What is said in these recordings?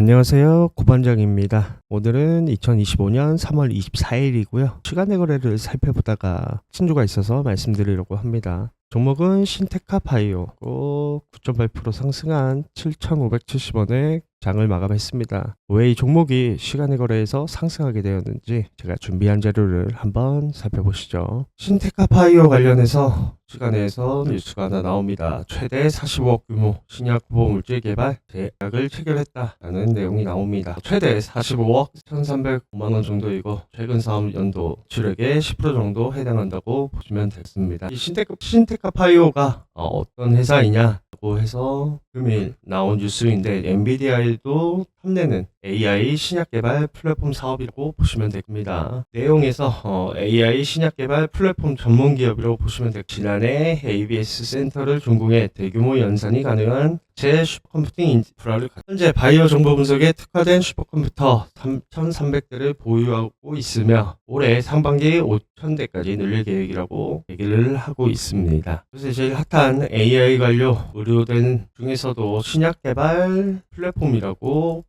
안녕하세요. 고반장입니다. 오늘은 2025년 3월 24일이고요. 시간의 거래를 살펴보다가 신주가 있어서 말씀드리려고 합니다. 종목은 신테카 바이오 9.8% 상승한 7,570원에 장을 마감했습니다. 왜 이 종목이 시간의 거래에서 상승하게 되었는지 제가 준비한 자료를 한번 살펴보시죠. 신테카 바이오 관련해서 시간에서 뉴스가 하나 나옵니다. 최대 45억 규모 신약 후보 물질 개발 계약을 체결했다라는 내용이 나옵니다. 최대 45억 1,305만 원 정도이고 최근 사업 연도 출액의 10% 정도 해당한다고 보시면 됐습니다. 이 신테카, 신테카 파이오가 어, 떤 회사이냐 고 해서 금일 나온 뉴스인데 엔비디아에도 탐내는 AI 신약 개발 플랫폼 사업이라고 보시면 됩니다. 내용에서 어, AI 신약 개발 플랫폼 전문 기업이라고 보시면 되고 지난해 ABS 센터를 준공해 대규모 연산이 가능한 제 슈퍼컴퓨팅 인프라를 갖- 현재 바이오 정보 분석에 특화된 슈퍼컴퓨터 3,300대를 보유하고 있으며 올해 상반기 5,000대까지 늘릴 계획이라고 얘기를 하고 있습니다. 요새 제일 핫한 AI 관료 의료된 중에서도 신약 개발 플랫폼이라고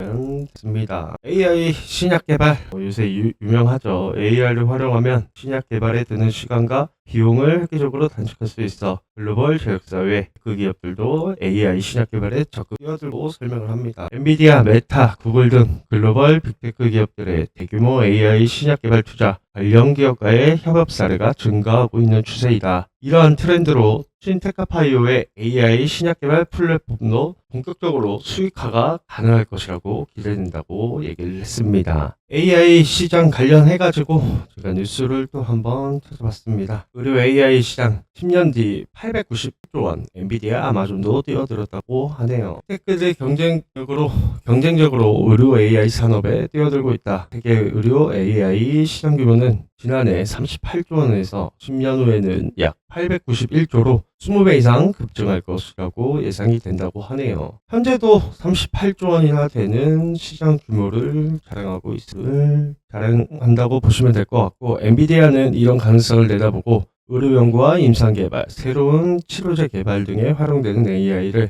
됩니다. AI 신약 개발 어, 요새 유, 유명하죠. AI를 활용하면 신약 개발에 드는 시간과 비용을 획기적으로 단축할 수 있어 글로벌 제약사회 그 기업들도 AI 신약 개발에 적극 뛰어들고 설명을 합니다. 엔비디아, 메타, 구글 등 글로벌 빅테크 기업들의 대규모 AI 신약 개발 투자 관련 기업과의 협업 사례가 증가하고 있는 추세이다. 이러한 트렌드로 신테카파이오의 AI 신약 개발 플랫폼도 본격적으로 수익화가 가능할 것이라고 기대된다고 얘기를 했습니다. AI 시장 관련해가지고 제가 뉴스를 또 한번 찾아봤습니다. 의료 AI 시장 10년 뒤 890조 원, 엔비디아, 아마존도 뛰어들었다고 하네요. 테크들이 경쟁적으로 경쟁적으로 의료 AI 산업에 뛰어들고 있다. 세계 의료 AI 시장 규모는 지난해 38조 원에서 10년 후에는 약 891조로 20배 이상 급증할 것이라고 예상이 된다고 하네요. 현재도 38조 원이나 되는 시장 규모를 자랑하고 있음을 자랑한다고 보시면 될 것 같고 엔비디아는 이런 가능성을 내다보고 의료 연구와 임상 개발, 새로운 치료제 개발 등에 활용되는 AI를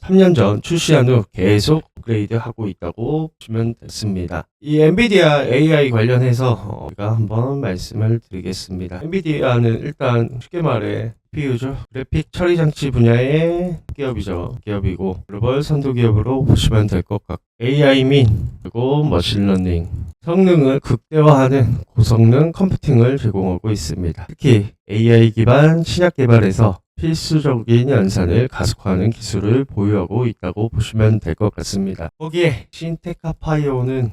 3년 전 출시한 후 계속 업그레이드하고 있다고 보시면 됐습니다. 이 엔비디아 AI 관련해서 어, 제가 한번 말씀을 드리겠습니다. 엔비디아는 일단 쉽게 말해 GPU죠. 그래픽 처리 장치 분야의 기업이죠. 기업이고 글로벌 선도 기업으로 보시면 될 것 같고 AI 및 그리고 머신러닝 성능을 극대화하는 고성능 컴퓨팅을 제공하고 있습니다. 특히 AI 기반 신약 개발에서 필수적인 연산을 가속화하는 기술을 보유하고 있다고 보시면 될 것 같습니다. 거기에 신테카파이오는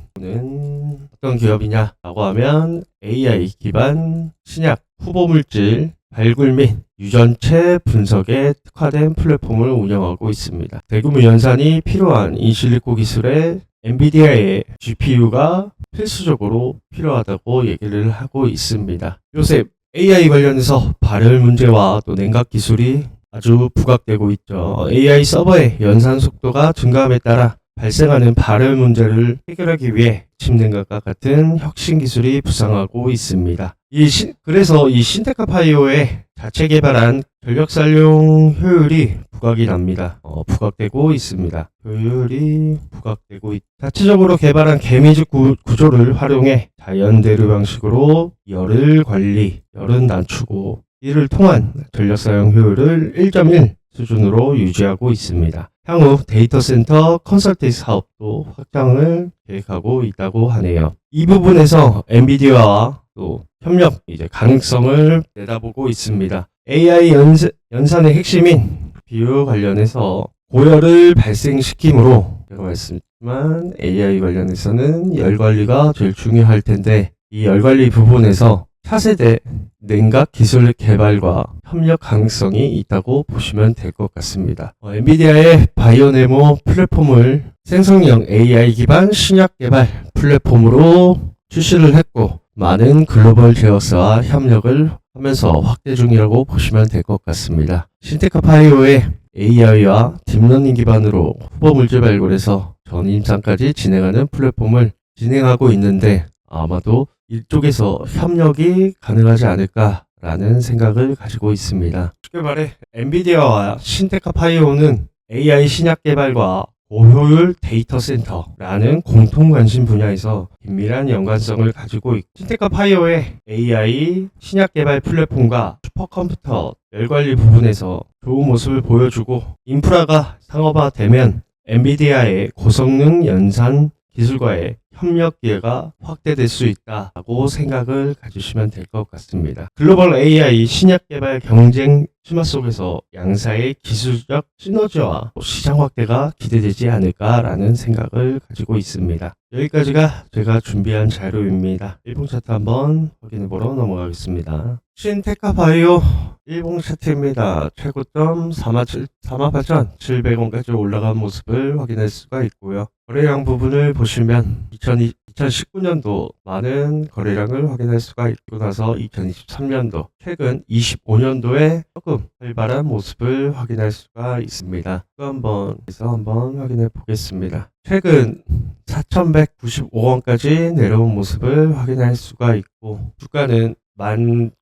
어떤 기업이냐라고 하면 AI 기반 신약 후보 물질 발굴 및 유전체 분석에 특화된 플랫폼을 운영하고 있습니다. 대규모 연산이 필요한 인실리코 기술에 엔비디아의 GPU가 필수적으로 필요하다고 얘기를 하고 있습니다. 요새 AI 관련해서 발열 문제와 또 냉각 기술이 아주 부각되고 있죠. AI 서버의 연산 속도가 증가함에 따라 발생하는 발열 문제를 해결하기 위해 침냉각과 같은 혁신 기술이 부상하고 있습니다. 이 신- 그래서 이 신테카 파이오의 자체 개발한 전력 살용 효율이 부각이 납니다. 어, 부각되고 있습니다. 효율이 부각되고 있. 자체적으로 개발한 개미집 구, 구조를 활용해 자연 대류 방식으로 열을 관리, 열은 낮추고 이를 통한 전력 사용 효율을 1.1 수준으로 유지하고 있습니다. 향후 데이터 센터 컨설팅 사업도 확장을 계획하고 있다고 하네요. 이 부분에서 엔비디아와 또 협력 이제 가능성을 내다보고 있습니다. AI 연사, 연산의 핵심인 비유 관련해서 고열을 발생시키므로 제가 말씀드렸지만 AI 관련해서는 열 관리가 제일 중요할 텐데 이 열 관리 부분에서 차세대 냉각 기술 개발과 협력 가능성이 있다고 보시면 될 것 같습니다. 어, 엔비디아의 바이오네모 플랫폼을 생성형 AI 기반 신약 개발 플랫폼으로 출시를 했고 많은 글로벌 제어사와 협력을 하면서 확대 중이라고 보시면 될 것 같습니다. 신테카파이오의 AI와 딥러닝 기반으로 후보 물질 발굴에서 전임상까지 진행하는 플랫폼을 진행하고 있는데 아마도 이쪽에서 협력이 가능하지 않을까라는 생각을 가지고 있습니다. 쉽게 말해 엔비디아와 신테카파이오는 AI 신약 개발과 고효율 데이터 센터라는 공통 관심 분야에서 긴밀한 연관성을 가지고 있고 신테카 파이어의 AI 신약 개발 플랫폼과 슈퍼컴퓨터 열관리 부분에서 좋은 모습을 보여주고 인프라가 상업화되면 엔비디아의 고성능 연산 기술과의 협력 기회가 확대될 수 있다고 생각을 가지시면 될 것 같습니다. 글로벌 AI 신약 개발 경쟁 심화 속에서 양사의 기술적 시너지와 시장 확대가 기대되지 않을까라는 생각을 가지고 있습니다. 여기까지가 제가 준비한 자료입니다. 일봉 차트 한번 확인해 보러 넘어가겠습니다. 신테카 바이오 일봉 차트입니다. 최고점 48,700원까지 올라간 모습을 확인할 수가 있고요. 거래량 부분을 보시면 2020, 2019년도 많은 거래량을 확인할 수가 있고 나서 2023년도 최근 25년도에 조금 활발한 모습을 확인할 수가 있습니다. 또 한번 해서 한번 확인해 보겠습니다. 최근 4,195원까지 내려온 모습을 확인할 수가 있고 주가는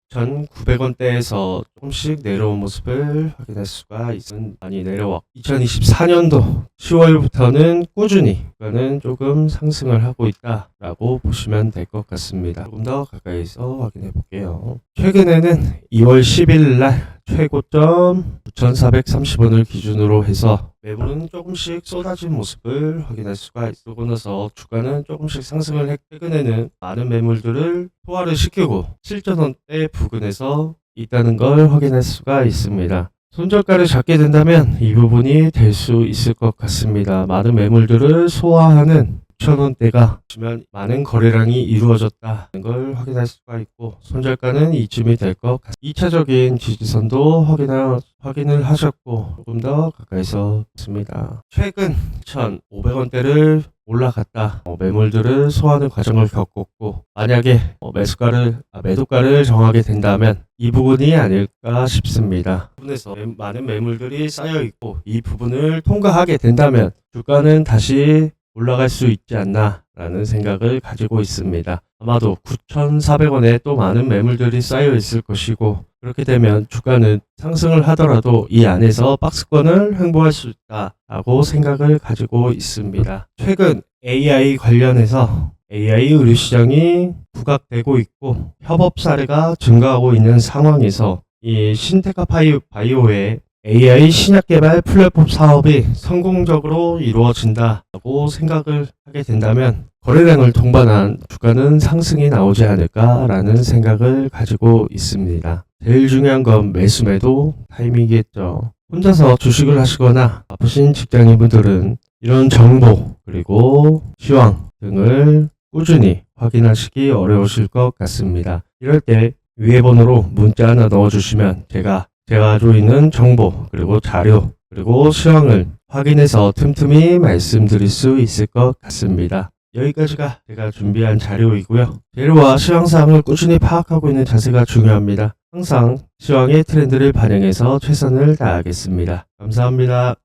11,900원대에서 조금씩 내려온 모습을 확인할 수가 있은 많이 내려와 2024년도 10월부터는 꾸준히 주가는 조금 상승을 하고 있다라고 보시면 될 것 같습니다. 조금 더 가까이서 확인해 볼게요. 최근에는 2월 10일 날 최고점 9,430원을 기준으로 해서 매물은 조금씩 쏟아진 모습을 확인할 수가 있고 나서 주가는 조금씩 상승을 했 최근에는 많은 매물들을 소화를 시키고 7,000원대 부근에서 있다는 걸 확인할 수가 있습니다. 손절가를 잡게 된다면 이 부분이 될 수 있을 것 같습니다. 많은 매물들을 소화하는 6,000원대가 보시면 많은 거래량이 이루어졌다는 걸 확인할 수가 있고 손절가는 이쯤이 될 것 같습니다. 2차적인 지지선도 확인하, 확인을 하셨고 조금 더 가까이서 봤습니다. 최근 1,500원대를 올라갔다 어, 매물들을 소화하는 과정을 겪었고 만약에 어, 매수가를 아, 매도가를 정하게 된다면 이 부분이 아닐까 싶습니다. 부분에서 매- 많은 매물들이 쌓여 있고 이 부분을 통과하게 된다면 주가는 다시 올라갈 수 있지 않나라는 생각을 가지고 있습니다. 아마도 9,400원에 또 많은 매물들이 쌓여 있을 것이고 그렇게 되면 주가는 상승을 하더라도 이 안에서 박스권을 횡보할 수 있다라고 생각을 가지고 있습니다. 최근 AI 관련해서 AI 의류 시장이 부각되고 있고 협업 사례가 증가하고 있는 상황에서 이 신테카 파이, 바이오의 AI 신약 개발 플랫폼 사업이 성공적으로 이루어진다고 생각을 하게 된다면 거래량을 동반한 주가는 상승이 나오지 않을까라는 생각을 가지고 있습니다. 제일 중요한 건 매수 매도 타이밍이겠죠. 혼자서 주식을 하시거나 바쁘신 직장인분들은 이런 정보 그리고 시황 등을 꾸준히 확인하시기 어려우실 것 같습니다. 이럴 때 위에 번호로 문자 하나 넣어주시면 제가 제가 가지고 있는 정보 그리고 자료 그리고 시황을 확인해서 틈틈이 말씀드릴 수 있을 것 같습니다. 여기까지가 제가 준비한 자료이고요. 재료와 시황사항을 꾸준히 파악하고 있는 자세가 중요합니다. 항상 시황의 트렌드를 반영해서 최선을 다하겠습니다. 감사합니다.